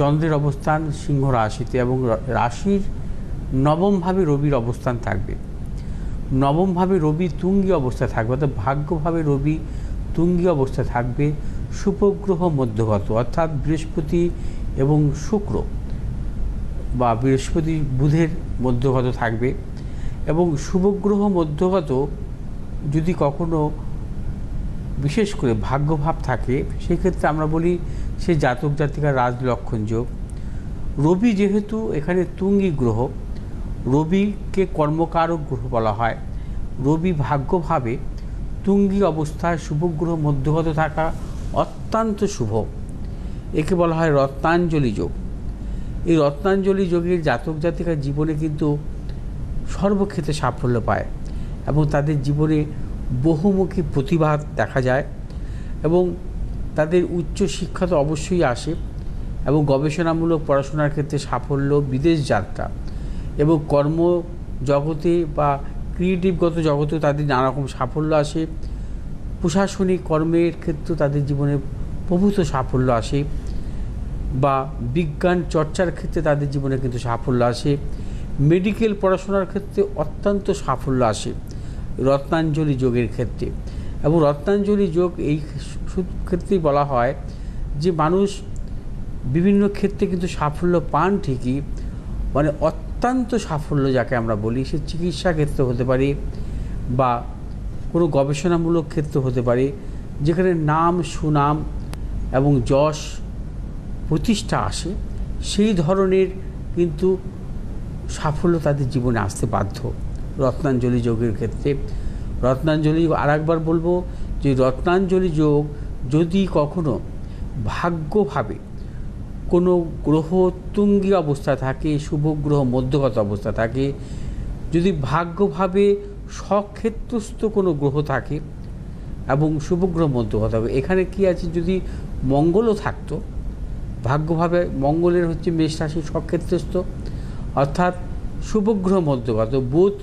চন্দ্রের অবস্থান সিংহ রাশিতে এবং রাশির নবমভাবে রবির অবস্থান থাকবে। নবমভাবে রবি তুঙ্গি অবস্থায় থাকবে, অর্থাৎ ভাগ্যভাবে রবি তুঙ্গি অবস্থায় থাকবে শুভগ্রহ মধ্যগত, অর্থাৎ বৃহস্পতি এবং শুক্র বা বৃহস্পতি বুধের মধ্যগত থাকবে এবং শুভগ্রহ মধ্যগত যদি কখনো বিশেষ করে ভাগ্যভাব থাকে সেক্ষেত্রে আমরা বলি সে জাতক জাতিকার রাজলক্ষণ যোগ। রবি যেহেতু এখানে তুঙ্গি গ্রহ, রবিকে কর্মকারক গ্রহ বলা হয়। রবি ভাগ্যভাবে তুঙ্গি অবস্থায় শুভগ্রহ মধ্যগত থাকা অত্যন্ত শুভ। একে বলা হয় রত্নাঞ্জলি যোগ। এই রত্নাঞ্জলি যোগের জাতক জাতিকার জীবনে কিন্তু সর্বক্ষেত্রে সাফল্য পায় এবং তাদের জীবনে বহুমুখী প্রতিভা দেখা যায় এবং তাদের উচ্চ শিক্ষা তো অবশ্যই আসে এবং গবেষণামূলক পড়াশোনার ক্ষেত্রে সাফল্য, বিদেশ যাত্রা এবং কর্ম জগতে বা ক্রিয়েটিভগত জগতেও তাদের নানারকম সাফল্য আসে। প্রশাসনিক কর্মের ক্ষেত্রেও তাদের জীবনে প্রভূত সাফল্য আসে বা বিজ্ঞান চর্চার ক্ষেত্রে তাদের জীবনে কিন্তু সাফল্য আসে। মেডিকেল পড়াশোনার ক্ষেত্রে অত্যন্ত সাফল্য আসে রত্নাঞ্জলি যোগের ক্ষেত্রে। এবং রত্নাঞ্জলি যোগ এই ক্ষেত্রেই বলা হয় যে মানুষ বিভিন্ন ক্ষেত্রে কিন্তু সাফল্য পান ঠিকই মানে অত্যন্ত সাফল্য যাকে আমরা বলি, সে চিকিৎসা ক্ষেত্রে হতে পারে বা কোনো গবেষণামূলক ক্ষেত্র হতে পারে, যেখানে নাম, সুনাম এবং যশ প্রতিষ্ঠা আসে, সেই ধরনের কিন্তু সাফল্য তাদের জীবনে আসতে বাধ্য রত্নাঞ্জলি যোগের ক্ষেত্রে। রত্নাঞ্জলি আর একবার বলব যে রত্নাঞ্জলি যোগ যদি কখনো ভাগ্যভাবে কোনো গ্রহ তুঙ্গি অবস্থা থাকে, শুভ গ্রহ মধ্যগত অবস্থা থাকে, যদি ভাগ্যভাবে স্বক্ষেত্রস্থ কোনো গ্রহ থাকে এবং শুভগ্রহ মধ্যগত হবে এখানে কি আছে? যদি মঙ্গলও থাকতো, ভাগ্যভাবে মঙ্গলের হচ্ছে মেষ রাশি স্বক্ষেত্রস্থ অর্থাৎ শুভগ্রহ মধ্যগত, বুধ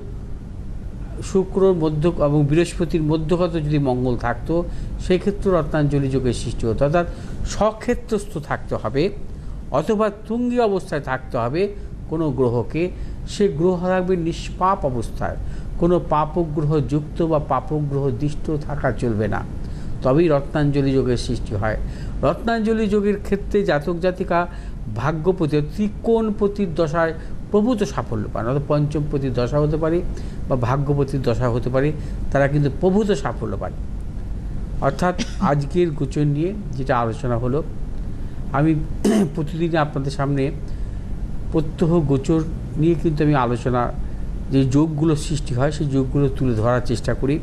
শুক্র, মধ্য এবং বৃহস্পতির মধ্যগত যদি মঙ্গল থাকতো সেক্ষেত্রে রত্নাঞ্জলি যোগের সৃষ্টি হতো। অর্থাৎ স্বক্ষেত্রস্থ থাকতে হবে, অথবা তুঙ্গি অবস্থায় থাকতে হবে কোনো গ্রহকে। সে গ্রহ থাকবে নিষ্পাপ অবস্থায়। কোনো পাপগ্রহ যুক্ত বা পাপগ্রহ দৃষ্ট থাকা চলবে না। তবেই রত্নাঞ্জলি যোগের সৃষ্টি হয়। রত্নাঞ্জলি যোগের ক্ষেত্রে জাতক জাতিকা ভাগ্যপতি ত্রিকোণপতির দশায় প্রভূত সাফল্য পান অর্থাৎ পঞ্চমপতির দশা হতে পারে বা ভাগ্যপতির দশা হতে পারে, তারা কিন্তু প্রভূত সাফল্য পান অর্থাৎ আজকের গোচর নিয়ে যেটা আলোচনা হলো, আমি প্রতিদিন আপনাদের সামনে প্রত্যহ গোচর নিয়ে কিন্তু আমি আলোচনা, যে যোগগুলো সৃষ্টি হয়, সেই যোগগুলো তুলে ধরার চেষ্টা করি।